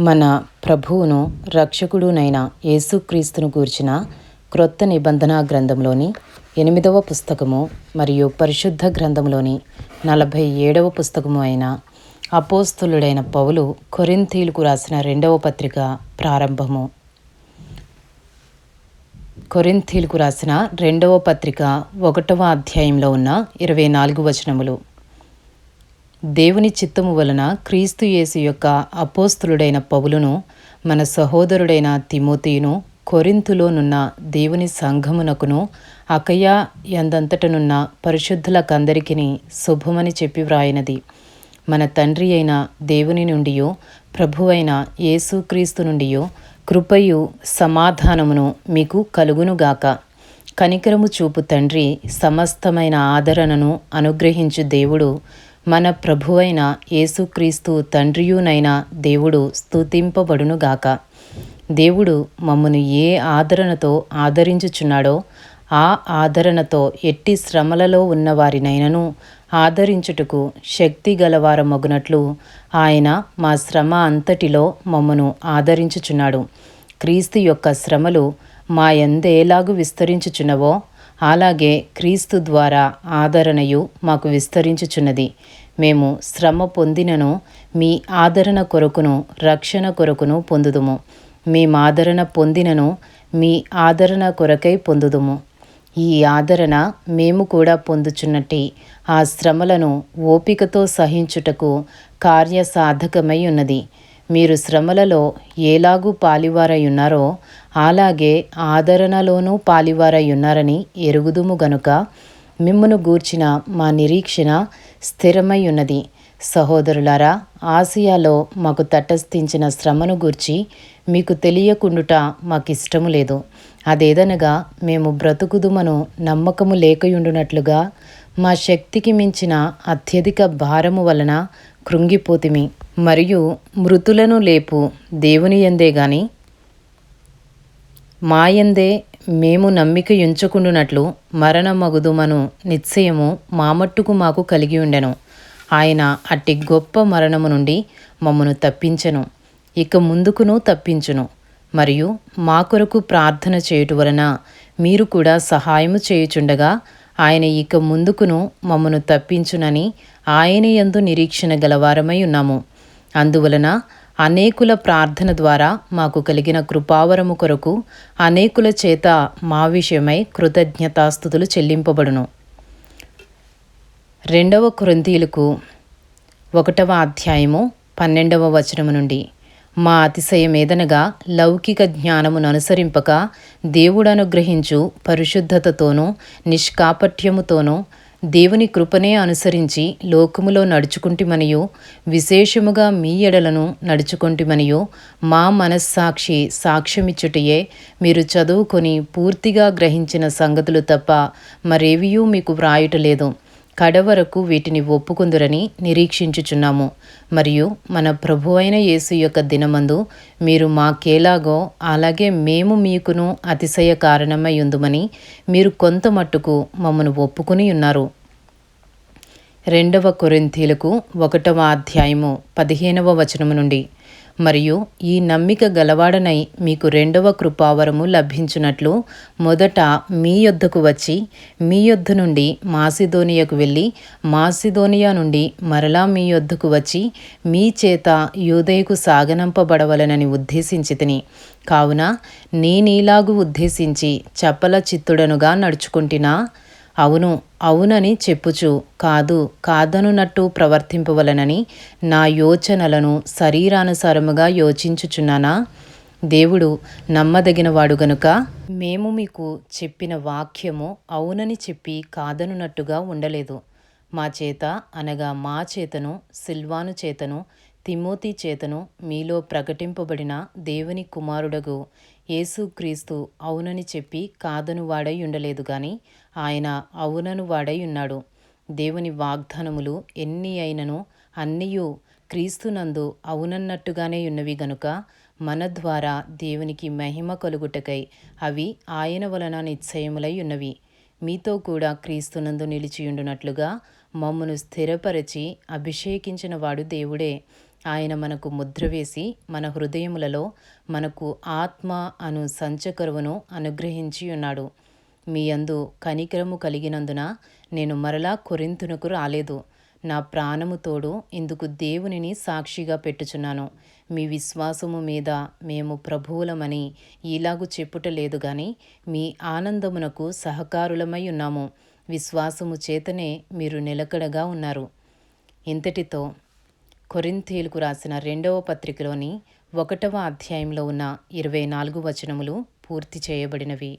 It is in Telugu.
మన ప్రభువును రక్షకుడునైన యేసుక్రీస్తును గూర్చిన క్రొత్త నిబంధన గ్రంథంలోని ఎనిమిదవ పుస్తకము మరియు పరిశుద్ధ గ్రంథంలోని నలభై ఏడవ పుస్తకము అయిన అపోస్తులుడైన పౌలు కొరింథీలకు రాసిన రెండవ పత్రిక ప్రారంభము. కొరింథీలకు రాసిన రెండవ పత్రిక ఒకటవ అధ్యాయంలో ఉన్న ఇరవై నాలుగు వచనములు. దేవుని చిత్తము వలన క్రీస్తు యేసు యొక్క అపోస్తులుడైన పౌలును మన సహోదరుడైన తిమోతియును కొరింతులోనున్న దేవుని సంఘమునకును అకయా ఎందంతటనున్న పరిశుద్ధులకందరికీ శుభమని చెప్పి వ్రాయినది. మన తండ్రి అయిన దేవుని నుండియో ప్రభువైన యేసుక్రీస్తు నుండియో కృపయు సమాధానమును మీకు కలుగునుగాక. కనికరము చూపు తండ్రి సమస్తమైన ఆదరణను అనుగ్రహించు దేవుడు మన ప్రభువైన యేసుక్రీస్తు తండ్రియునైన దేవుడు స్తుతింపబడునుగాక. దేవుడు మమ్మను ఏ ఆదరణతో ఆదరించుచున్నాడో ఆ ఆదరణతో ఎట్టి శ్రమలలో ఉన్నవారినైనను ఆదరించుటకు శక్తి గలవారమగునట్లు ఆయన మా శ్రమ అంతటిలో మమ్మను ఆదరించుచున్నాడు. క్రీస్తు యొక్క శ్రమలు మా ఎందేలాగు విస్తరించుచున్నవో అలాగే క్రీస్తు ద్వారా ఆదరణయు మాకు విస్తరించుచున్నది. మేము శ్రమ పొందినను మీ ఆదరణ కొరకును రక్షణ కొరకును పొందుదుము. మేమాదరణ పొందినను మీ ఆదరణ కొరకై పొందుదుము. ఈ ఆదరణ మేము కూడా పొందుచున్నట్టి ఆ శ్రమలను ఓపికతో సహించుటకు కార్యసాధకమై ఉన్నది. మీరు శ్రమలలో ఏలాగూ పాలివారై ఉన్నారో అలాగే ఆదరణలోనూ పాలివారై ఉన్నారని ఎరుగుదుము గనుక మిమ్మును గూర్చిన మా నిరీక్షణ స్థిరమై ఉన్నది సహోదరులారా ఆసియాలో మాకు తటస్థించిన శ్రమను గూర్చి మీకు తెలియకుండుట మాకిష్టము లేదు. అదేదనగా మేము బ్రతుకుదుమను నమ్మకము లేకయుండునట్లుగా మా శక్తికి మించిన అత్యధిక భారము వలన కృంగిపోతిమి. మరియు మృతులను లేపు దేవుని ఎందే గాని మాయందే మేము నమ్మిక ఉంచుకుండునట్లు మరణమగుదుమను నిశ్చయము మా మట్టుకు మాకు కలిగి ఉండెను ఆయన అట్టి గొప్ప మరణము నుండి మమ్మను తప్పించెను. ఇక ముందుకును తప్పించును. మరియు మా కొరకు ప్రార్థన చేయుట వలన మీరు కూడా సహాయము చేయుచుండగా ఆయన ఇక ముందుకును మమ్మను తప్పించునని ఆయన యందు నిరీక్షణ గలవారమై ఉన్నాము. అందువలన అనేకుల ప్రార్థన ద్వారా మాకు కలిగిన కృపావరము కొరకు అనేకుల చేత మా విషయమై కృతజ్ఞతాస్థుతులు చెల్లింపబడును. రెండవ కొరింథీలకు ఒకటవ అధ్యాయము పన్నెండవ వచనము నుండి మా అతిశయం ఏదనగా లౌకిక జ్ఞానమును అనుసరింపక దేవుడనుగ్రహించు పరిశుద్ధతతోనూ నిష్కాపట్యముతోనూ దేవుని కృపనే అనుసరించి లోకములో నడుచుకుంటిమనియు విశేషముగా మీ ఎడలను నడుచుకుంటిమనియు మా మనస్సాక్షి సాక్ష్యమిచ్చుటయే మీరు చదువుకొని పూర్తిగా గ్రహించిన సంగతులు తప్ప మరేవియూ మీకు వ్రాయుటలేదు. కడవరకు వీటిని ఒప్పుకుందురని నిరీక్షించుచున్నాము. మరియు మన ప్రభు అయిన యేసు యొక్క దినమందు మీరు మాకేలాగో అలాగే మేము మీకును అతిశయ కారణమై ఉందుమని మీరు కొంత మట్టుకు మమ్మను ఒప్పుకుని ఉన్నారు. రెండవ కొరింథీలకు ఒకటవ అధ్యాయము పదిహేనవ వచనము నుండి. మరియు ఈ నమ్మిక గలవాడనై మీకు రెండవ కృపావరము లభించున్నట్లు మొదట మీ యొద్దకు వచ్చి మీ యొద్ద నుండి మాసిదోనియకు వెళ్ళి మాసిదోనియా నుండి మరలా మీ యొద్దకు వచ్చి మీ చేత యూదయకు సాగనంపబడవలనని ఉద్దేశించి తిని. కావున నేనీలాగు ఉద్దేశించి చప్పల చిత్తుడనుగా నడుచుకుంటున్నా అవును అవునని చెప్పుచు కాదు కాదనున్నట్టు ప్రవర్తింపవలనని నా యోచనలను శరీరానుసారముగా యోచించుచున్నానా? దేవుడు నమ్మదగినవాడు గనుక మేము మీకు చెప్పిన వాక్యము అవునని చెప్పి కాదనున్నట్టుగా ఉండలేదు. మా చేత అనగా మా చేతను సిల్వాను చేతను తిమోతి చేతను మీలో ప్రకటింపబడిన దేవుని కుమారుడగు యేసుక్రీస్తు అవునని చెప్పి కాదను వాడై ఉండలేదు గాని ఆయన అవునను వాడై ఉన్నాడు. దేవుని వాగ్దానములు ఎన్ని అయినను అన్నియు క్రీస్తునందు అవునన్నట్టుగానే ఉన్నవి గనుక మన ద్వారా దేవునికి మహిమ కలుగుటకై అవి ఆయన వలన నిశ్చయములై ఉన్నవి. మీతో కూడా క్రీస్తునందు నిలిచియుండునట్లుగా మమ్మను స్థిరపరచి అభిషేకించిన వాడు దేవుడే. ఆయన మనకు ముద్ర వేసి మన హృదయములలో మనకు ఆత్మ అను సంచకరువును అనుగ్రహించి ఉన్నాడు. మీ యందు కనికరము కలిగినందున నేను మరలా కొరింతునకు రాలేదు. నా ప్రాణము తోడు ఇందుకు దేవునిని సాక్షిగా పెట్టుచున్నాను. మీ విశ్వాసము మీద మేము ప్రభువులమని ఇలాగు చెప్పుట లేదు గాని మీ ఆనందమునకు సహకారులమై ఉన్నాము. విశ్వాసము చేతనే మీరు నిలకడగా ఉన్నారు. ఇంతటితో కొరింథీలకు రాసిన రెండవ పత్రికలోని ఒకటవ అధ్యాయంలో ఉన్న ఇరవై నాలుగు వచనములు పూర్తి చేయబడినవి.